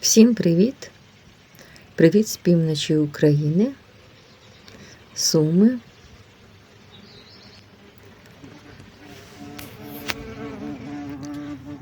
Всім привіт! Привіт з півночі України, Суми.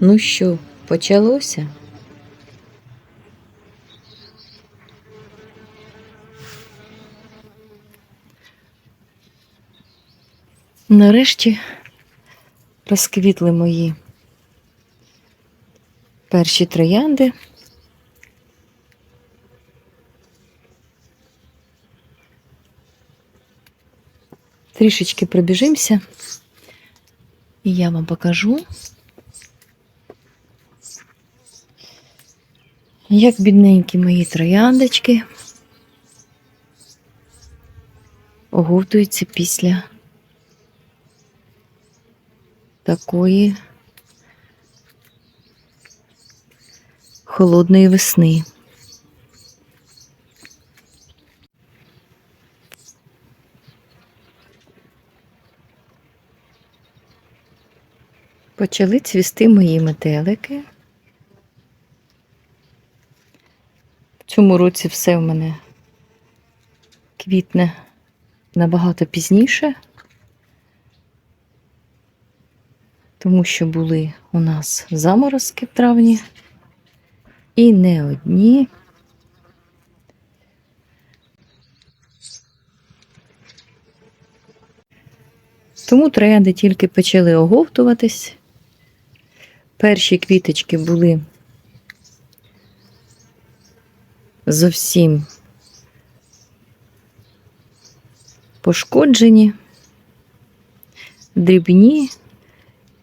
Ну що, почалося? Нарешті розквітли мої перші троянди. Трішечки пробіжимося, і я вам покажу, як бідненькі мої трояндочки оговтуються після такої холодної весни. Почали цвісти мої метелики. В цьому році все в мене квітне набагато пізніше, тому що були у нас заморозки в травні і не одні. Тому троянди тільки почали оговтуватись. Перші квіточки були зовсім пошкоджені, дрібні,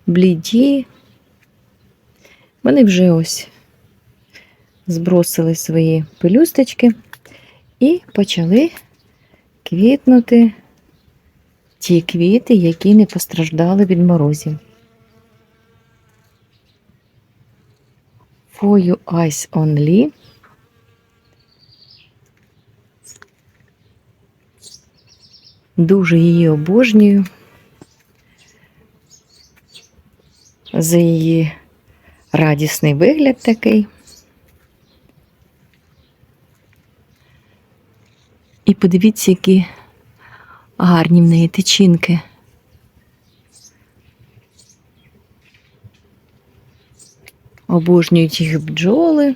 бліді. Вони вже ось збросили свої пелюсточки і почали квітнути ті квіти, які не постраждали від морозів. For you eyes. Дуже її обожнюю. За її радісний вигляд такий. І подивіться, які гарні в неї тичинки. Обожнюють їх бджоли.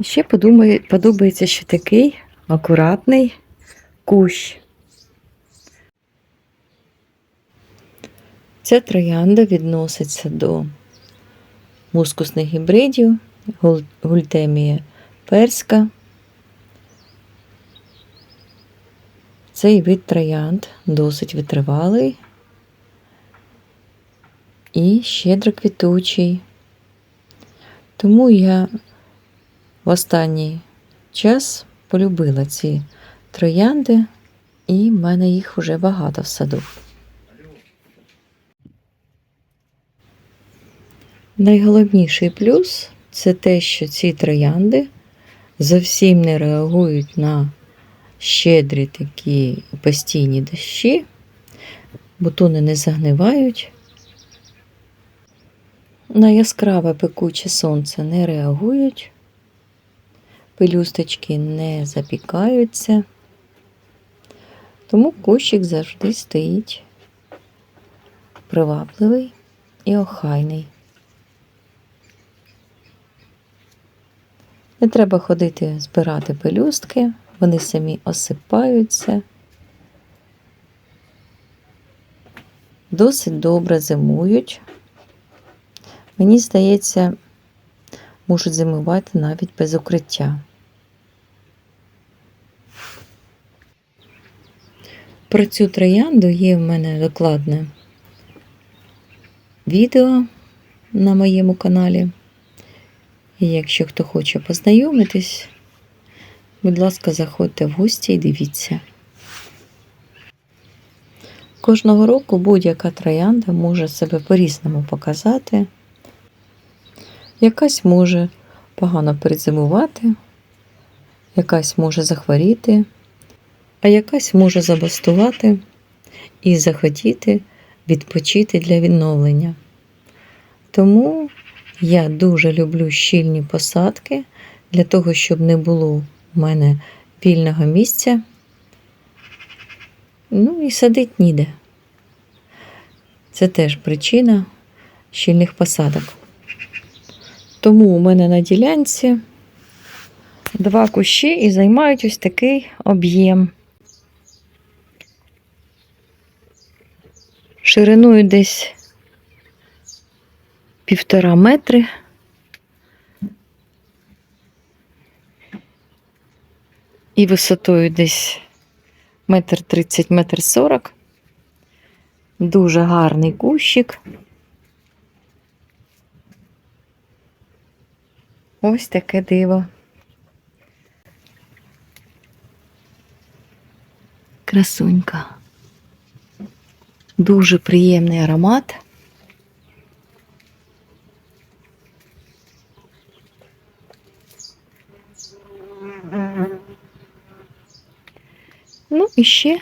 І ще подумає, подобається, що такий акуратний кущ. Ця троянда відноситься до мускусних гібридів, гультемія перська. Цей вид троянд досить витривалий і щедро квітучий. Тому я в останній час полюбила ці троянди, і в мене їх вже багато в саду. Найголовніший плюс це те, що ці троянди зовсім не реагують на щедрі такі постійні дощі, бутони не загнивають. На яскраве пекуче сонце не реагують, пелюсточки не запікаються, тому кущик завжди стоїть привабливий і охайний. Не треба ходити збирати пелюстки, вони самі осипаються. Досить добре зимують. Мені здається, можуть зимувати навіть без укриття. Про цю троянду є в мене докладне відео на моєму каналі. І якщо хто хоче познайомитись, будь ласка, заходьте в гості і дивіться. Кожного року будь-яка троянда може себе по-різному показати. Якась може погано перезимувати, якась може захворіти, а якась може забастувати і захотіти відпочити для відновлення. Тому Я дуже люблю щільні посадки для того, щоб не було в мене вільного місця. Ну і садить ніде. Це теж причина щільних посадок. Тому у мене на ділянці два кущі і займають ось такий об'єм. Шириною десь півтора метри. І висотою десь метр тридцять, метр сорок. Дуже гарний кущик. Ось таке диво. Красунька. Дуже приємний аромат. Ну і ще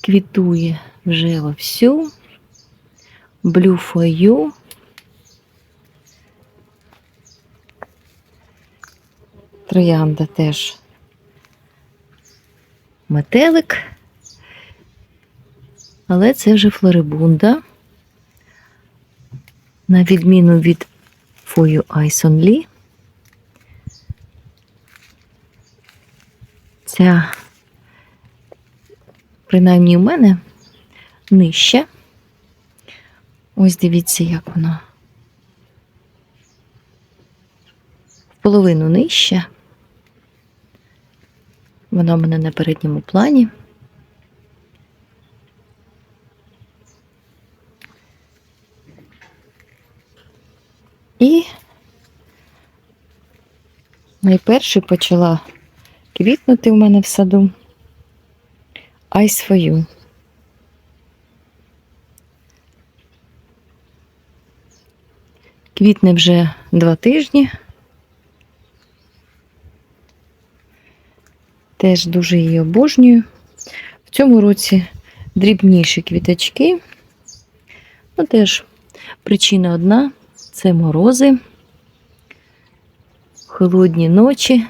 квітує вже вовсю. Блюфою. Троянда теж метелик. Але це вже флорибунда. На відміну від фою Айсон Лі. Ця, принаймні у мене, нижча. Ось дивіться, як вона. В половину нижча. Вона в мене на передньому плані. І найперше почала квітнути в мене в саду ай свою. Квітне вже два тижні. Теж дуже її обожнюю. В цьому році дрібніші квіточки. Ну, теж причина одна це морози, холодні ночі.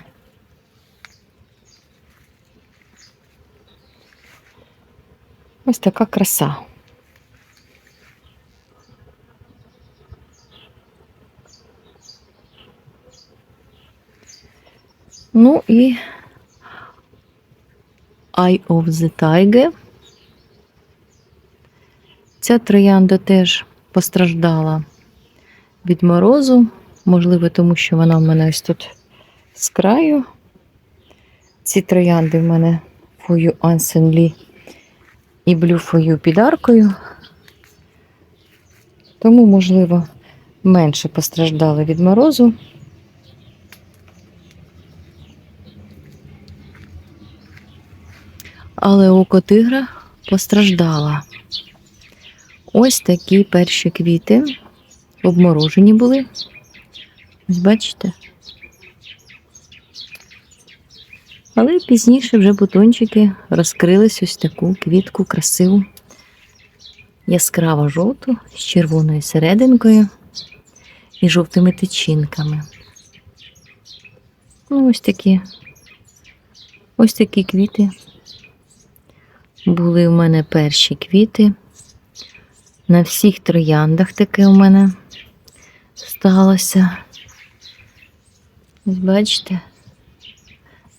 Ось така краса. Ну і Eye of the Tiger. Ця троянда теж постраждала від морозу, можливо, тому що вона в мене ось тут з краю. Ці троянди в мене фою Ансенлі і блю фою під аркою. Тому, можливо, менше постраждали від морозу. Але око тигра постраждала. Ось такі перші квіти обморожені були. Ось бачите? Але пізніше вже бутончики розкрились ось таку квітку красиву, яскраво жовту з червоною серединкою і жовтими тичинками. Ну, ось такі ось такі квіти. Були у мене перші квіти. На всіх трояндах таке у мене сталося. Ось бачите,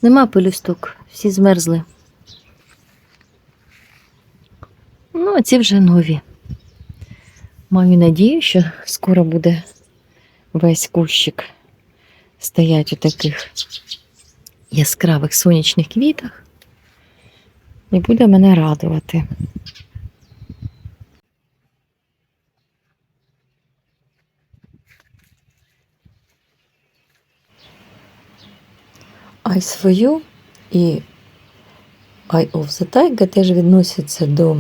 нема пелюсток, всі змерзли. Ну, а ці вже нові. Маю надію, що скоро буде весь кущик стоять у таких яскравих сонячних квітах і буде мене радувати. Ай свою і Eye of the Tiger теж відносяться до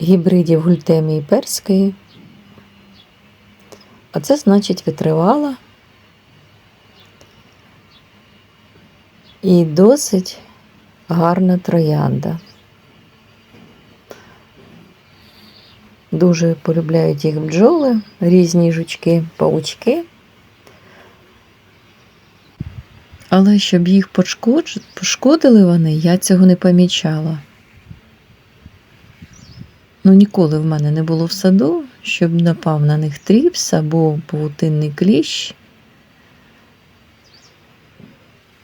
гібридів гультемії перської. А це значить витривала і досить гарна троянда. Дуже полюбляють їх бджоли, різні жучки, паучки. Але щоб їх пошкодили вони, я цього не помічала. Ну, ніколи в мене не було в саду, щоб напав на них тріпс або павутинний кліщ.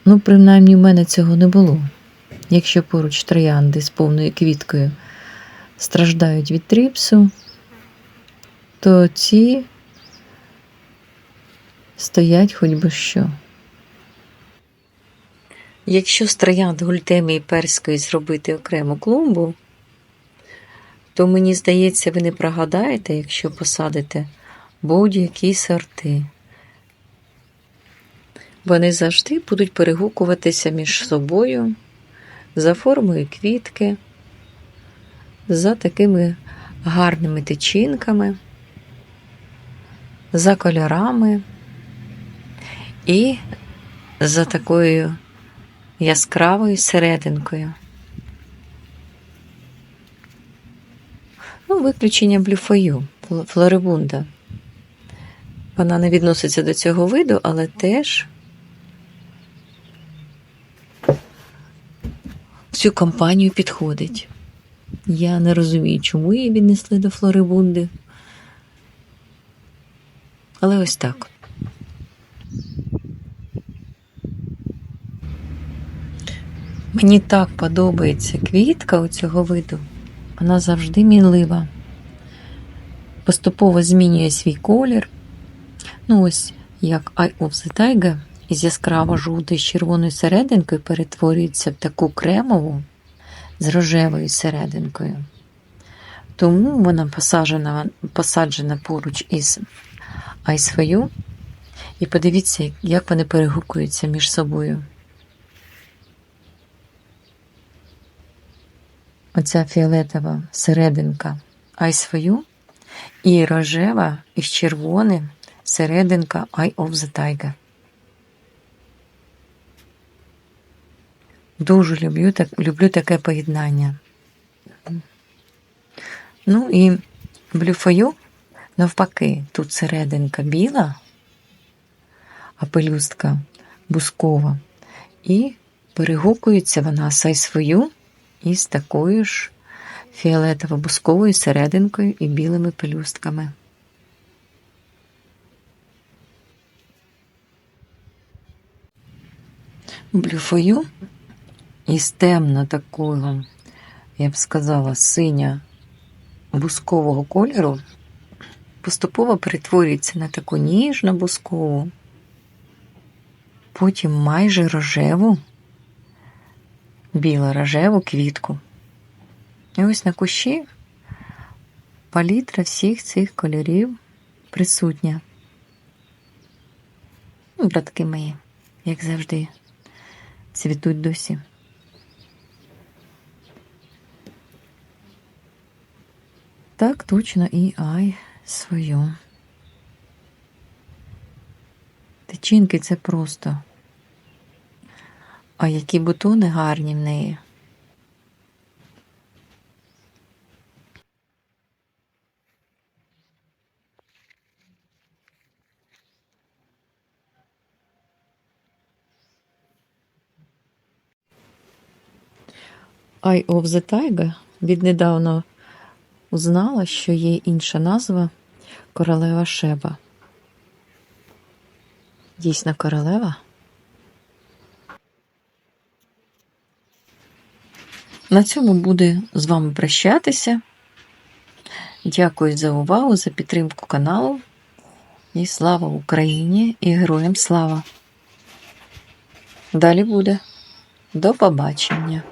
Ну, принаймні, в мене цього не було. Якщо поруч троянди з повною квіткою страждають від тріпсу, то ці стоять хоч би що. Якщо з троянд гультемії перської зробити окрему клумбу, то мені здається, ви не прогадаєте, якщо посадите будь-які сорти. Вони завжди будуть перегукуватися між собою за формою квітки, за такими гарними тичинками, за кольорами і за такою яскравою серединкою. Ну, виключення блюфою, флорибунда. Вона не відноситься до цього виду, але теж цю компанію підходить. Я не розумію, чому її віднесли до флорибунди. Але ось так. Мені так подобається квітка у цього виду. Вона завжди мінлива. Поступово змінює свій колір. Ну, ось як Eye of the Tiger із яскраво жовтою з червоною серединкою перетворюється в таку кремову з рожевою серединкою. Тому вона посаджена, посаджена поруч із You. І подивіться, як вони перегукуються між собою. Оця фіолетова серединка for і рожева із червоним серединка Eye of the Tiger. Дуже люблю, так, люблю таке поєднання. Ну і You, навпаки, тут серединка біла, а пелюстка бускова. І перегукується вона You із такою ж фіолетово-бусковою серединкою і білими пелюстками. Блюфою із темно такого, я б сказала, синя бускового кольору поступово перетворюється на таку ніжно бускову, потім майже рожеву, біло-рожеву квітку. І ось на кущі палітра всіх цих кольорів присутня. Ну, Братки мої, як завжди, цвітуть досі. Так точно і ай свою. Тичинки це просто. А які бутони гарні в неї. Eye of the Tiger віднедавна узнала, що є інша назва королева Шеба. Дійсно королева. На цьому буде з вами прощатися. Дякую за увагу, за підтримку каналу. І слава Україні і героям слава! Далі буде. До побачення!